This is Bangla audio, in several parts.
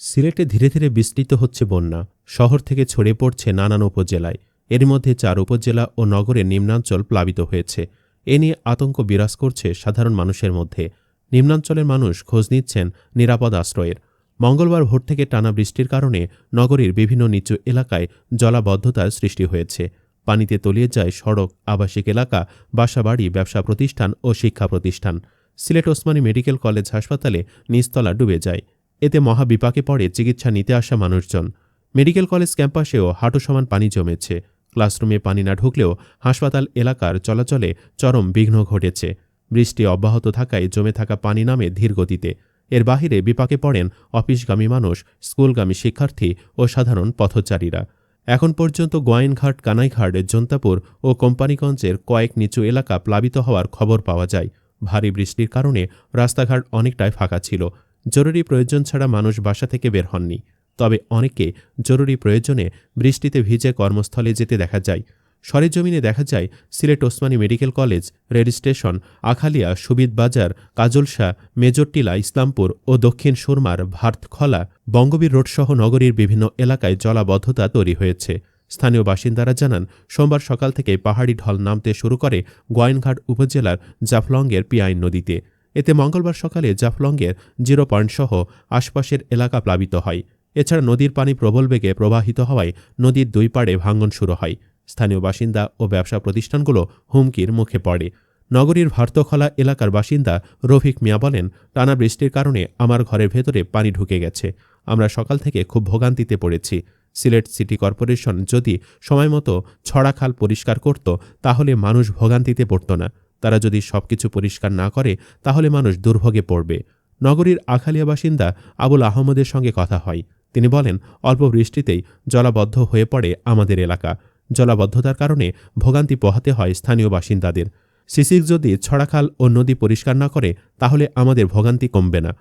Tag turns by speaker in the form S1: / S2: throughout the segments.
S1: সিলেটে ধীরে ধীরে বিস্তৃত হচ্ছে বন্যা। শহর থেকে ছড়িয়ে পড়ছে নানান উপজেলায়। এর মধ্যে চার উপজেলা ও নগরের নিম্নাঞ্চল প্লাবিত হয়েছে। এ নিয়ে আতঙ্ক বিরাজ করছে সাধারণ মানুষের মধ্যে। নিম্নাঞ্চলের মানুষ খোঁজ নিচ্ছেন নিরাপদ আশ্রয়ের। মঙ্গলবার ভোর থেকে টানা বৃষ্টির কারণে নগরীর বিভিন্ন নিচু এলাকায় জলাবদ্ধতার সৃষ্টি হয়েছে। পানিতে তলিয়ে যায় সড়ক, আবাসিক এলাকা, বাসাবাড়ি, ব্যবসা প্রতিষ্ঠান ও শিক্ষা প্রতিষ্ঠান। সিলেট ওসমানী মেডিকেল কলেজ হাসপাতালে নিচতলা ডুবে যায়। এতে মহাবিপাকে পড়ে চিকিৎসা নিতে আসা মানুষজন। মেডিকেল কলেজ ক্যাম্পাসেও হাঁটু সমান পানি জমেছে। ক্লাসরুমে পানি না ঢুকলেও হাসপাতাল এলাকার চলাচলে চরম বিঘ্ন ঘটেছে। বৃষ্টি অব্যাহত থাকায় জমে থাকা পানি নামে ধীরগতিতে এর বাহিরে বিপাকে পড়েন অফিসগামী মানুষ, স্কুলগামী শিক্ষার্থী ও সাধারণ পথচারীরা। এখন পর্যন্ত গোয়াইনঘাট, কানাইঘাট, জন্তাপুর ও কোম্পানিগঞ্জের কয়েক নিচু এলাকা প্লাবিত হওয়ার খবর পাওয়া যায়। ভারী বৃষ্টির কারণে রাস্তাঘাট অনেকটাই ফাঁকা ছিল। জরুরি প্রয়োজন ছাড়া মানুষ বাসা থেকে বের হননি। তবে অনেকে জরুরি প্রয়োজনে বৃষ্টিতে ভিজে কর্মস্থলে যেতে দেখা যায়। সরেজমিনে দেখা যায় Sylhet Osmani medical college, rail station, Akhalia, Subid Bazar Kajalshah Mejortila Islampur ও দক্ষিণ সুরমার ভারতখলা, বঙ্গবীর রোডসহ নগরীর বিভিন্ন এলাকায় জলাবদ্ধতা তৈরি হয়েছে। স্থানীয় বাসিন্দারা জানান, সোমবার সকাল থেকে পাহাড়ি ঢল নামতে শুরু করে গোয়াইনঘাট উপজেলার জাফলংয়ের পিয়াইন নদীতে। এতে মঙ্গলবার সকালে জাফলংয়ের জিরো পয়েন্টসহ আশপাশের এলাকা প্লাবিত হয়। এছাড়া নদীর পানি প্রবল বেগে প্রবাহিত হওয়ায় নদীর দুই পাড়ে ভাঙন শুরু হয়। স্থানীয় বাসিন্দা ও ব্যবসা প্রতিষ্ঠানগুলো হুমকির মুখে পড়ে। নগরীর ভারতখলা এলাকার বাসিন্দা রফিক মিয়া বলেন, টানা বৃষ্টির কারণে আমার ঘরের ভেতরে পানি ঢুকে গেছে। আমরা সকাল থেকে খুব ভোগান্তিতে পড়েছি। সিলেট সিটি কর্পোরেশন যদি সময়মতো ছড়াখাল পরিষ্কার করত, তাহলে মানুষ ভোগান্তিতে পড়ত না। তারা যদি সবকিছু পরিষ্কার না করে, তাহলে মানুষ দুর্ভোগে পড়বে। নগরীর আখালিয়া বাসিন্দা আবুল আহমদের সঙ্গে কথা হয়। তিনি বলেন, অল্প বৃষ্টিতেই জলাবদ্ধ হয়ে পড়ে আমাদের এলাকা। জলাবদ্ধতার কারণে ভোগান্তি পোহাতে হয় স্থানীয় বাসিন্দাদের। সিসিক যদি ছড়াখাল ও নদী পরিষ্কার না করে, তাহলে আমাদের ভোগান্তি কমবে না।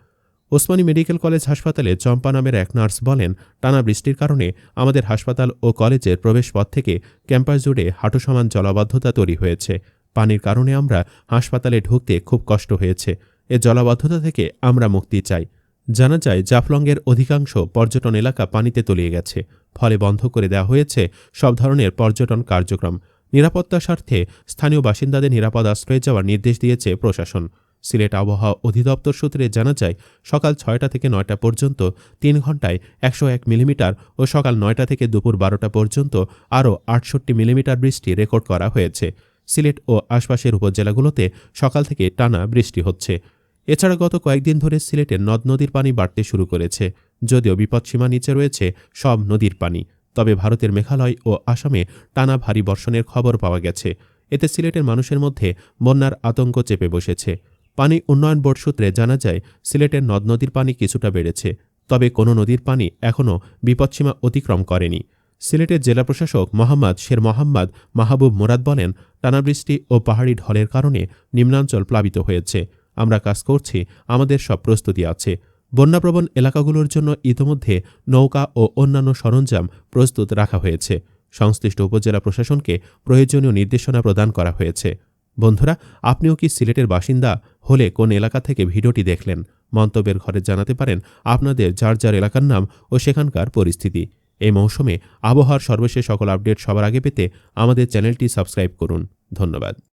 S1: ওসমানী মেডিকেল কলেজ হাসপাতালে চম্পা নামের এক নার্স বলেন, টানা বৃষ্টির কারণে আমাদের হাসপাতাল ও কলেজের প্রবেশপথ থেকে ক্যাম্পাস জুড়ে হাঁটু সমান জলাবদ্ধতা তৈরি হয়েছে। পানির কারণে আমরা হাসপাতালে ঢুকতে খুব কষ্ট হয়েছে। এ জলাবদ্ধতা থেকে আমরা মুক্তি চাই। জানা যায়, জাফলংয়ের অধিকাংশ পর্যটন এলাকা পানিতে তলিয়ে গেছে। ফলে বন্ধ করে দেওয়া হয়েছে সব ধরনের পর্যটন কার্যক্রম। নিরাপত্তার স্বার্থে স্থানীয় বাসিন্দাদের নিরাপদ আশ্রয়ে যাওয়ার নির্দেশ দিয়েছে প্রশাসন। সিলেট আবহাওয়া অধিদপ্তর সূত্রে জানা যায়, সকাল ছয়টা থেকে নয়টা পর্যন্ত তিন ঘন্টায় একশো এক মিলিমিটার ও সকাল নয়টা থেকে দুপুর বারোটা পর্যন্ত আরও আটষট্টি মিলিমিটার বৃষ্টি রেকর্ড করা হয়েছে। সিলেট ও আশপাশের উপজেলাগুলোতে সকাল থেকে টানা বৃষ্টি হচ্ছে। এছাড়া গত কয়েকদিন ধরে সিলেটের নদ নদীর পানি বাড়তে শুরু করেছে, যদিও বিপদসীমা নিচে রয়েছে সব নদীর পানি। তবে ভারতের মেঘালয় ও আসামে টানা ভারী বর্ষণের খবর পাওয়া গেছে। এতে সিলেটের মানুষের মধ্যে বন্যার আতঙ্ক চেপে বসেছে। পানি উন্নয়ন বোর্ড সূত্রে জানা যায়, সিলেটের নদ নদীর পানি কিছুটা বেড়েছে, তবে কোনো নদীর পানি এখনও বিপদসীমা অতিক্রম করেনি। সিলেটের জেলা প্রশাসক মোহাম্মদ শের মোহাম্মদ মাহবুব মোরাদ বলেন, টানা বৃষ্টি ও পাহাড়ি ঢলের কারণে নিম্নাঞ্চল প্লাবিত হয়েছে। আমরা কাজ করছি, আমাদের সব প্রস্তুতি আছে। বন্যাপ্রবণ এলাকাগুলোর জন্য ইতোমধ্যে নৌকা ও অন্যান্য সরঞ্জাম প্রস্তুত রাখা হয়েছে। সংশ্লিষ্ট উপজেলা প্রশাসনকে প্রয়োজনীয় নির্দেশনা প্রদান করা হয়েছে। বন্ধুরা, আপনিও কি সিলেটের বাসিন্দা? হলে কোন এলাকা থেকে ভিডিওটি দেখলেন? মন্তব্যের ঘরে জানাতে পারেন আপনাদের যার যার এলাকার নাম ও সেখানকার পরিস্থিতি। এই মৌসুমে আবহাওয়ার সর্বশেষ সকল আপডেট সবার আগে পেতে আমাদের চ্যানেলটি সাবস্ক্রাইব করুন। ধন্যবাদ।